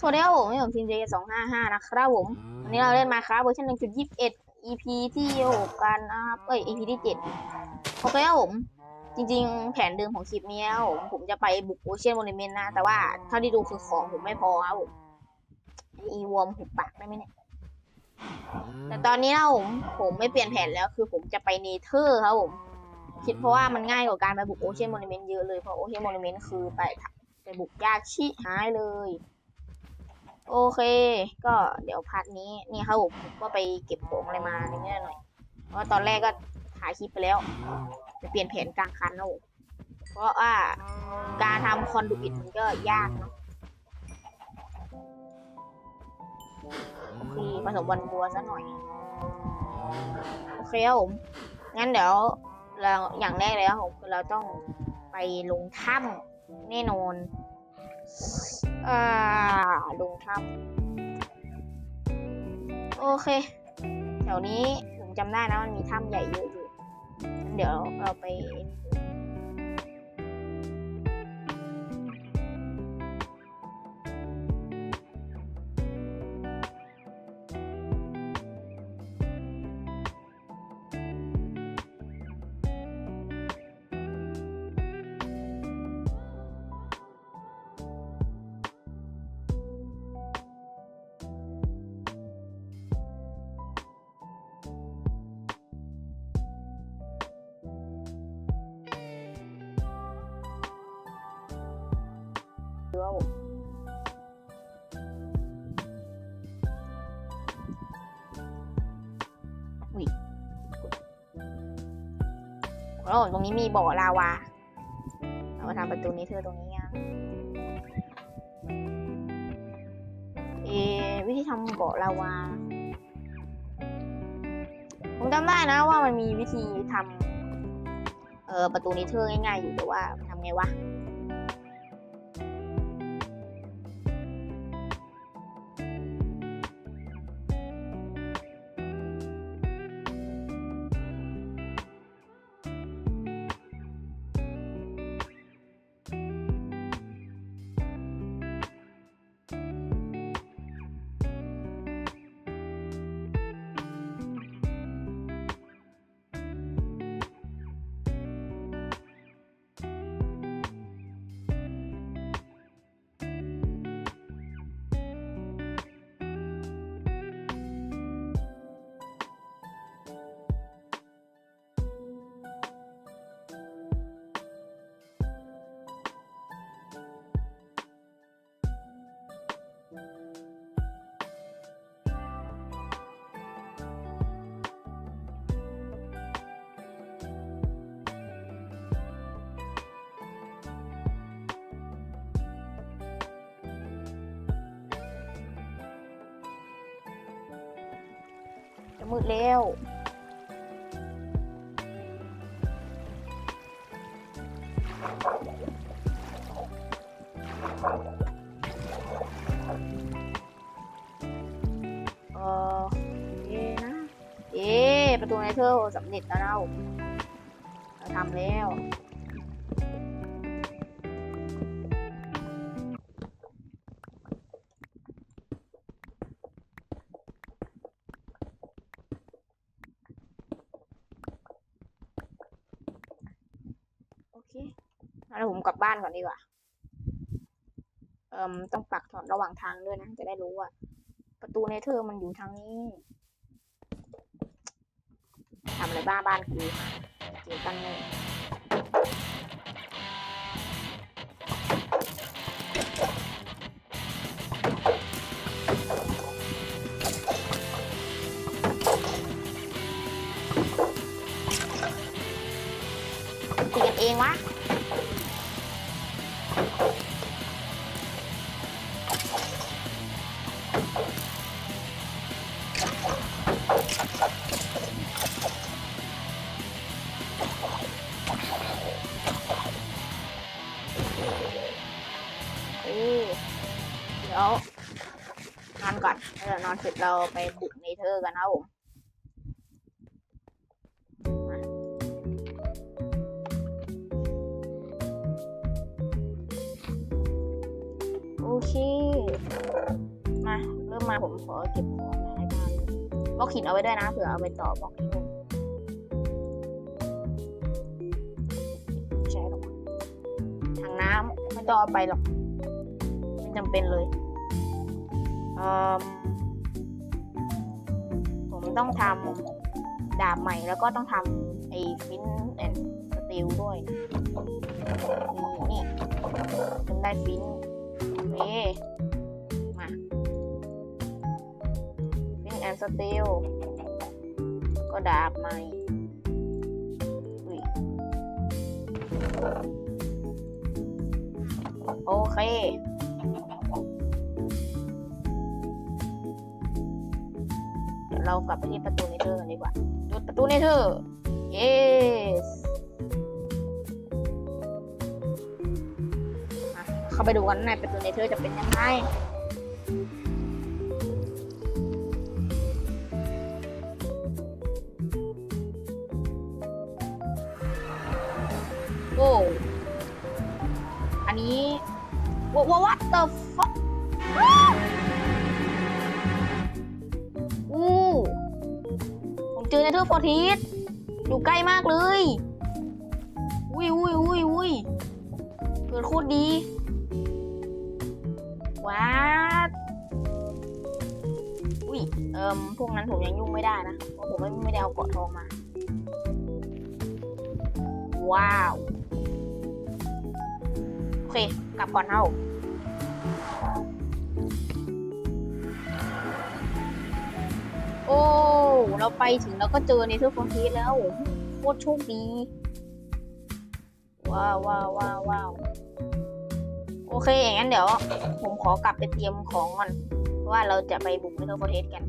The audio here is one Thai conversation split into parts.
สวัสดีครับผมผมทีมเจสองห้าห้านะครับผมวันนี้เราเล่นมาครับเวอร์ชันหนึ่งจุดยี่สิบเอ็ด EP ที่หกกันนะครับเอ้ย EP ที่เจ็ดโอเคครับผม จริงๆ แผนเดิมของคลิปนี้ครับผมผมจะไปบุกโอเชียนโมเนเมนต์นะ แต่ว่าเท่าที่ดูคือของผมไม่พอครับผมอีวอมหุบปากได้ไหมเนี่ยแต่ตอนนี้นะผมผมไม่เปลี่ยนแผนแล้วคือผมจะไปเนเธอร์ครับผม คิดเพราะว่ามันง่ายกว่าการไปบุกโอเชียนโมเนเมนต์เยอะเลยเพราะโอเชียนโมเนเมนต์คือไปไปบุกยากชิหายเลย โอเค ก็เดี๋ยวพาร์ทนี้นี่ครับผมก็ไปเก็บของอะไรมาอะไรเงี้ยหน่อย เพราะตอนแรกก็ถ่ายคลิปไปแล้ว จะเปลี่ยนแผนกลางคันนะผมเพราะว่าการทำคอนดูอิดมันก็ยากเนาะโอเคผสมวันบัวซะหน่อย โอเคครับผม งั้นเดี๋ยวเราอย่างแรกเลยครับผมคือเราต้องไปลงถ้ำแน่นอน อ่าลงถ้ำโอเค แถวนี้ผมจำได้นะมันมีถ้ำใหญ่เยอะอยู่ เดี๋ยวเราไป ดูว่าผมอุ้ยแล้ตรงนี้มีบ่อลาวาเรามาทำประตูนี้เธอตรงนี้ยังเออวิธีทำบ่อลาวา ผมจำได้นะว่ามันมีวิธีทำเออประตูนิเทอร์ง่ายๆอยู่แต่ว่าทำไงวะ มืดแล้ว เออเอ๊ะนะเอ๊ประตูไนเทอร์สำเร็จแล้วเราทำแล้ว ก่อนดีกว่า เอ่มต้องปักถอนระหว่างทางด้วยนะ จะได้รู้ว่า ประตูเนเธอร์มันอยู่ทางนี้ทำอะไรบ้าบ้านกูเจอกันเลยตีกันเองวะ อนเดี๋ยวนอนเสร็จเราไปบุกเนเธอร์กันนะครับผมมาโอเคผมขอเก็บของในบ้านบล็อกหินเอาไว้ด้วยนะเผื่อเอาไปต่อบล็อกที่นู่นใช่หรอกทางน้ำไม่ต้องเอาไปหรอก ไม่จำเป็นเลยอ่อผม ต้องทำดาบใหม่แล้วก็ต้องทำไอ้ฟินแอนสติลด้วยนี่นี่จนได้ฟินโอเคฟินแอนสติลก็ดาบใหม่โอเค เรากลับไปที่ประตูเนเธอร์กันดีกว่าหยุดประตูเนเธอร์ yes มาเข้าไปดูกันในประตูเนเธอร์จะเป็นยังไงโอ้อันนี้ว่าว่า what the เจอเนเธอร์ฟอร์ทีสอยู่ใกล้มากเลย อุ้ยอุ้ยอุ้ยอุ้ยเกิดโคตรดีว้าอุ้ย เอิมพวกนั้นผมยังยุ่งไม่ได้นะ เพราะผมไม่ไม่ได้เอาเกาะทองมา ว้าว โอเค กลับก่อนเท่า โอ้ เราไปถึงแล้วก็เจอในเทอร์ฟอนทีแล้วโคตรโชคดี ว้าวว้าวว้าวว้าวโอเค อย่างนั้นเดี๋ยว ผมขอกลับไปเตรียมของก่อนว่าเราจะไปบุกในเทอร์ฟอนทีกัน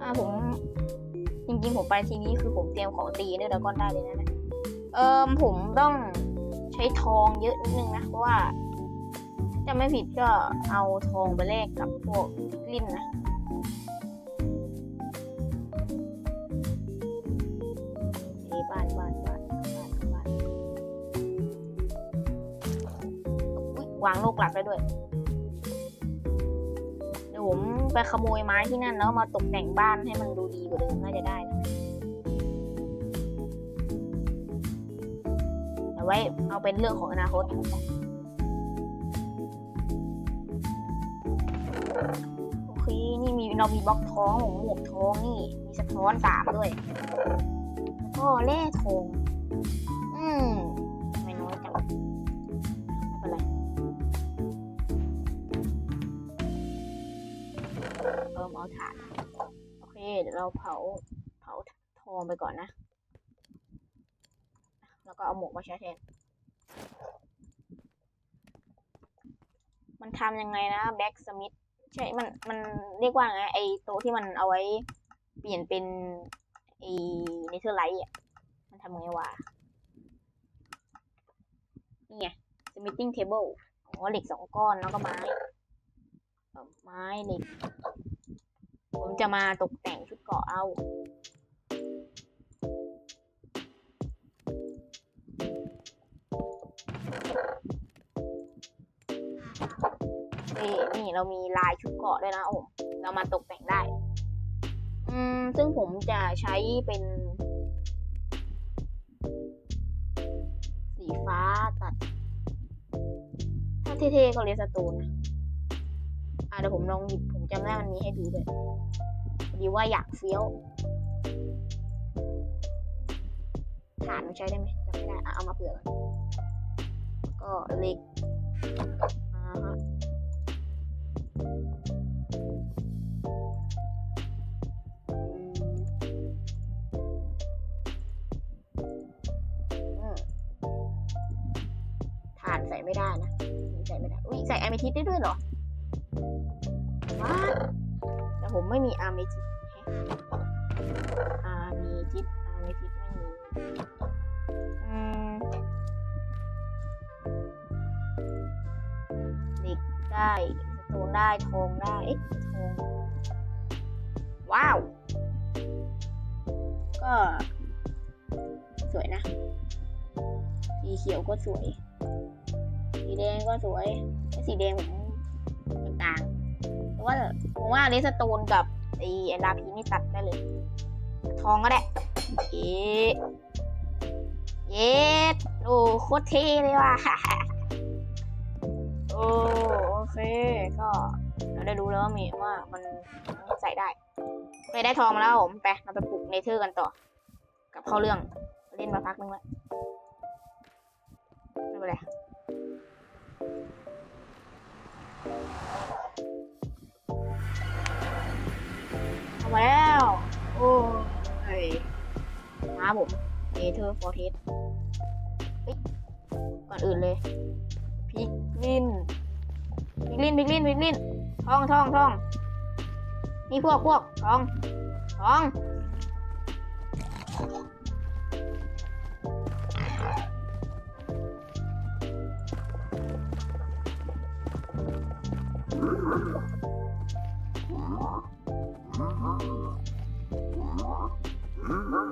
อ่าผม จริงๆ ผมไปทีนี้คือผมเตรียมของตีเนี่ยแล้วก็ได้เลยนะเนี่ยเอิมผมต้อง ใช้ทองเยอะนิดนึงนะเพราะว่าจะไม่ผิดก็เอาทองไปแลกกับพวกลิ้นนะเอ้บ้านบ้านบ้านบ้านบ้านวางโลกหลักได้ด้วยเดี๋ยวผมไปขโมยไม้ที่นั่นแล้วมาตกแต่งบ้านให้มันดูดีกว่าเดิมน่าจะได้นะ แต่ไว้เอาเป็นเรื่องของอนาคต โอเค นี่มีเรามีบล็อกท้องหมวกท้องนี่ มีสะท้อนสามด้วย แล้วก็แร่ทองอืมไม่น้อยจังไม่เป็นไรเพิ่มเอาถ่าน โอเค เดี๋ยวเราเผา เผาทองไปก่อนนะ แล้วก็เอาหมวกมาใช้แทน มันทำยังไงนะแบ็กสมิธใช่ มัน มันเรียกว่าไง ไอโต๊ะที่มันเอาไว้เปลี่ยนเป็นไอเนเธอร์ไลท์อะ มันทำไงวะ นี่ไง smithing table อ๋อเหล็กสองก้อนแล้วก็ไม้ ไม้เหล็ก ผมจะมาตกแต่งชุดเกาะเอา เอนี่เรามีลายชุดเกาะด้วยนะผมเรามาตกแต่งได้ อืม ซึ่งผมจะใช้เป็น สีฟ้าตัด ถ้าเท่ๆก็เลสโตนนะอะเดี๋ยวผมลองหยิบผมจำได้มันมีให้ดูด้วยดีว่าอยากเฟี้ยวฐานมันใช้ได้ไหมจำไม่ได้อะเอามาเผื่อก็เล็กอ่าฮะ ส่ไม่ได้อุ้ยใส่แอมิทิสได้ด้วยเหรอว้าแต่ผมไม่มีอาร์เมทิสอาร์เมทิสอาร์เมทิสไม่มีอืมเหล็กได้สโตนได้ทองได้เอ๊ะทองว้าว ก็ สวยนะสีเขียวก็สวย สีแดงก็สวยสีแดงผมต่างๆเพราะว่าผมว่าเลสโตนกับไอ้ไอ้ลาพีนี่ตัดได้เลย ทองก็ได้เอ๊เย็ดโอ้โคตรเท่เลยว่ะโอ้โอเค ก็เราได้รู้แล้วว่ามีว่ามันใส่ได้ไปได้ทองมาแล้วผมไปเราไปปลูกเนเธอร์กันต่อ กับเข้าเรื่องเล่นมาพักนึงแล้วไม่เป็นไร ผมเนเธอร์ฟอร์เทสก่อนอื่นเลยพิกลินพิกลินพิกลินพิกลินท่องท่องท่องนี่พวกพวกท่องท่อง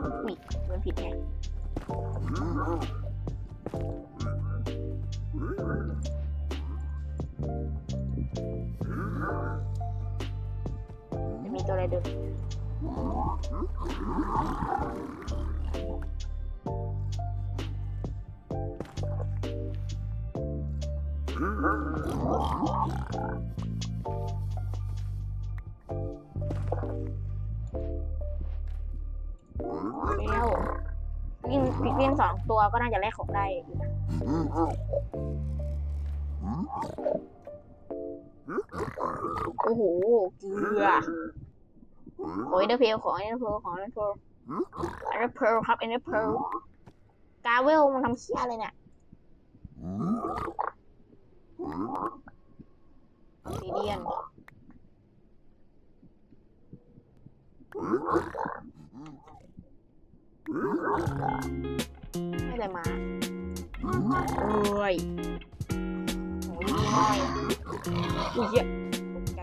อุ้ยเดินผิดไงจะมีตัวอะไรเดิน แล้ววิ่งพิกวิ่งสองตัวก็น่าจะแลกของได้อยู่นะโอ้โหเกลือโอ้ยเดอร์เพลของเดอร์เพลของเดอร์เพลเดอร์เพลครับเดอร์เพลกาเวลมันทำเชี่ยอะไรเนี่ยซีเดียน ไม่เลยมาโอ้ยโอ้ยอุ้ยเหี้ยตกใจ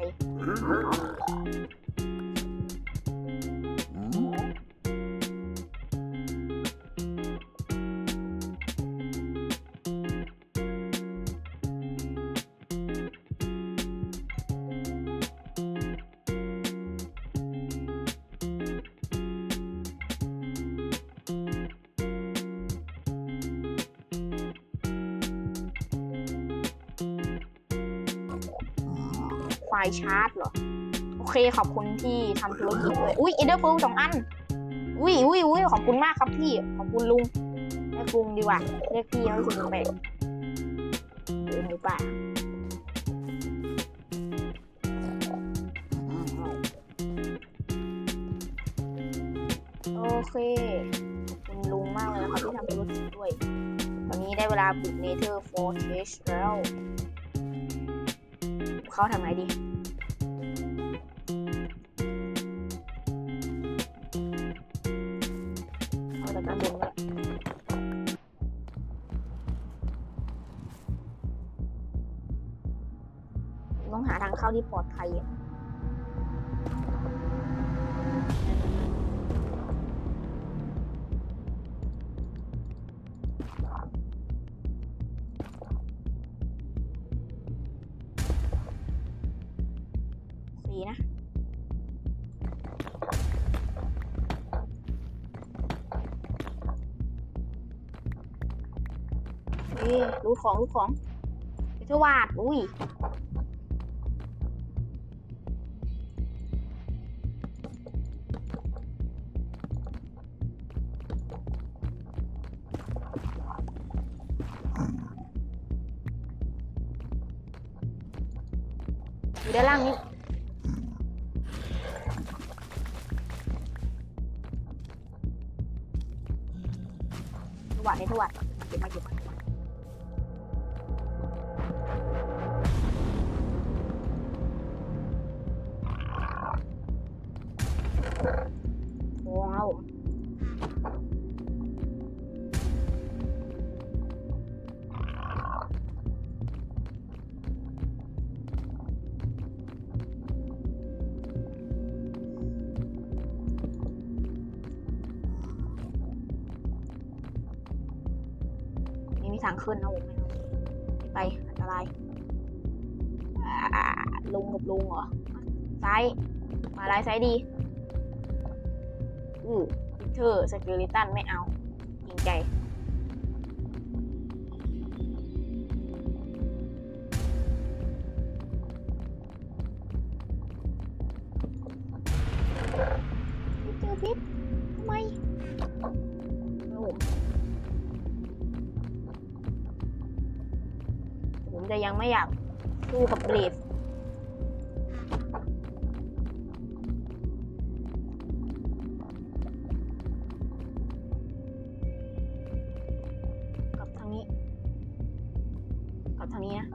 ล์ชาร์จเหรอ โอเคขอบคุณที่ทำธุรกิจด้วยอุ้ยเอเดอร์ฟูสองอัน อุ้ยอุ้ยอุ้ยขอบคุณมากครับพี่ ขอบคุณลุงเรียกลุงดีกว่าเรียกพี่ไม่ใช่ลุงไปเออหมูป่าโอเคขอบคุณลุงมากเลยนะครับที่ทำธุรกิจด้วย ตอนนี้ได้เวลาบุกเนเธอร์โฟร์เทชแล้ว เข้าทางไหนดี เอาจากด้านบนก็ได้ต้องหาทางเข้าที่ปลอด ดีนะ เอ้ยรู้ของรู้ของเดี๋ยวาด อุ้ย วัดในถวัดเก็บมาเก็บมา ซ้ายมาลายซ้ายดีอือวิเทอสเกลิตันไม่เอายิงใจเจอพิษทำไมโอ้ผมจะยังไม่อยากสู้กับเบลด ทางนี้นะ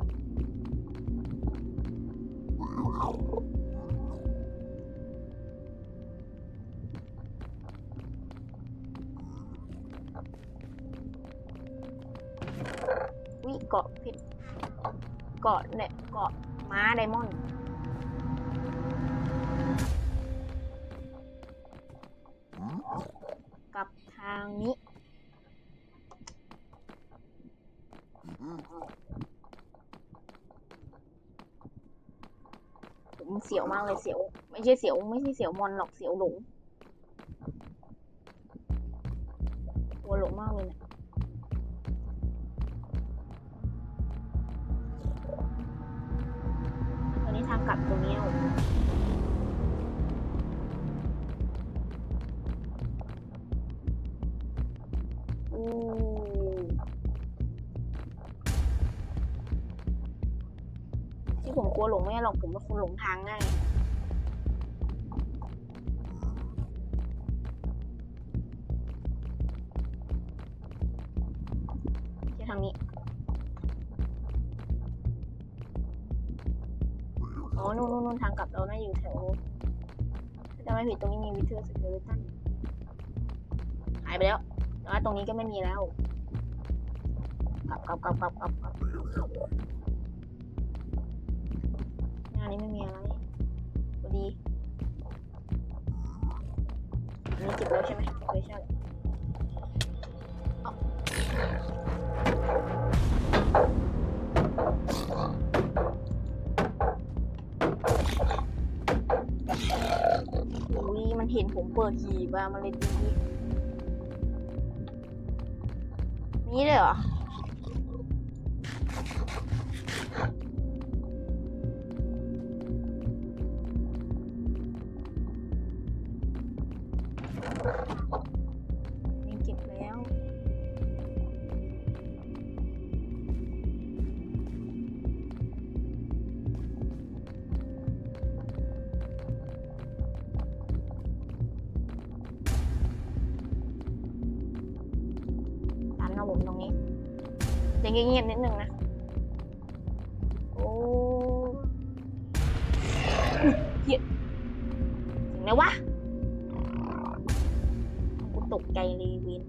วิเกาะเพชรเกาะเนี่ยเกาะม้าไดมอนด์กลับทางนี้ ผมเสียวมากเลยเสียว ไม่ใช่เสียวไม่ใช่เสียวมอนหรอกเสียวหลงกลัวหลงมากเลยเนี่ยตอนนี้ทางกลับตรงนี้อู้ที่ผมกลัวหลงไม่หรอกผมเป็นคนหลงทางง่าย อ๋อ นู่นนู่นนู่นทางกลับเราน่าอยู่แถวนู้นถ้าจะไม่ผิดตรงนี้มีวิเทอร์สเกเลตันหายไปแล้วแต่ว่าตรงนี้ก็ไม่มีแล้ว กลับกลับกลับกลับกลับกลับงานนี้ไม่มีอะไรพอดีอันนี้เก็บแล้วใช่ไหมโอเคใช่ มันเห็นผมเปิดหีบอะมันเลยดีนี้เลยเหรอ ตกใจเลวิน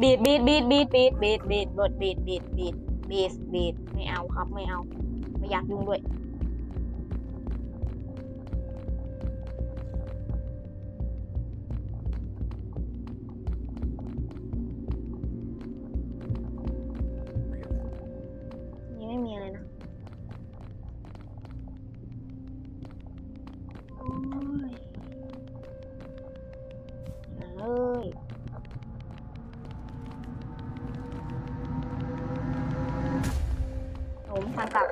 บีดบีดบีดบีดบีดบีดบีดบดบีดบีดบีดบีดบีดไม่เอาครับไม่เอา ไม่อยากยุ่งด้วย ผมทากลับ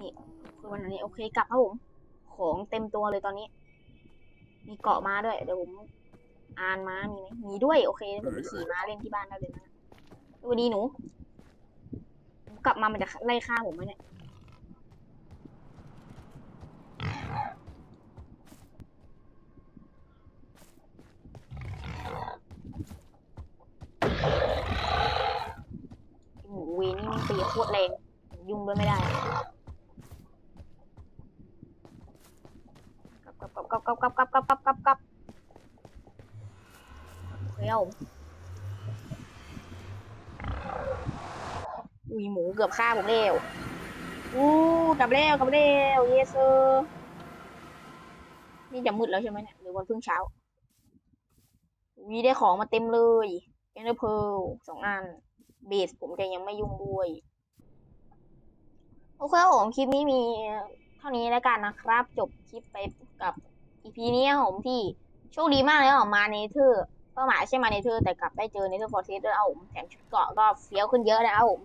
นี่คือวันนี้โอเคกลับครับผม ของเต็มตัวเลยตอนนี้ มีเกาะม้าด้วย เดี๋ยวผมอ่านม้ามีไหมมีด้วยโอเคผมขี่ม้าเล่นที่บ้านได้เลยนะสวัสดีหนู กลับมามันจะไล่ฆ่าผมไหมเนี่ย หมูเวนี่มันตี โคตรแรงยุ่งด้วยไม่ได้กลับกลับกลับกลับกลับกลับกลับกลับกลับกลับเร็วอุ้ยอุ้ยหมูเกือบฆ่าผมแล้วอู้กลับแล้วกลับแล้วเยสเซอร์นี่จะมืดแล้วใช่ไหมเนี่ยหรือวันเพิ่งเช้าวีได้ของมาเต็มเลยเอนเดอร์เพลสองอันเบสผมจะยังไม่ยุ่งด้วย โอเคผมคลิปนี้มีเท่านี้แล้วกันนะครับ จบคลิปไปกับอีพีนี้ผมที่โชคดีมากเลยออกมาเนเธอร์เป้าหมายใช่มาเนเธอร์แต่กลับได้เจอเนเธอร์ฟอร์เทสด้วยเอาผมแถมชุดเกาะก็เฟี้ยวขึ้นเยอะนะครับผม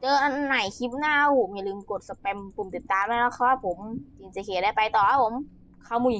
เจออันไหนคลิปหน้าผมอย่าลืมกดสแปมปุ่มติดตามด้วยนะครับผมจินเจเคได้ไปต่อครับผมข้ามุย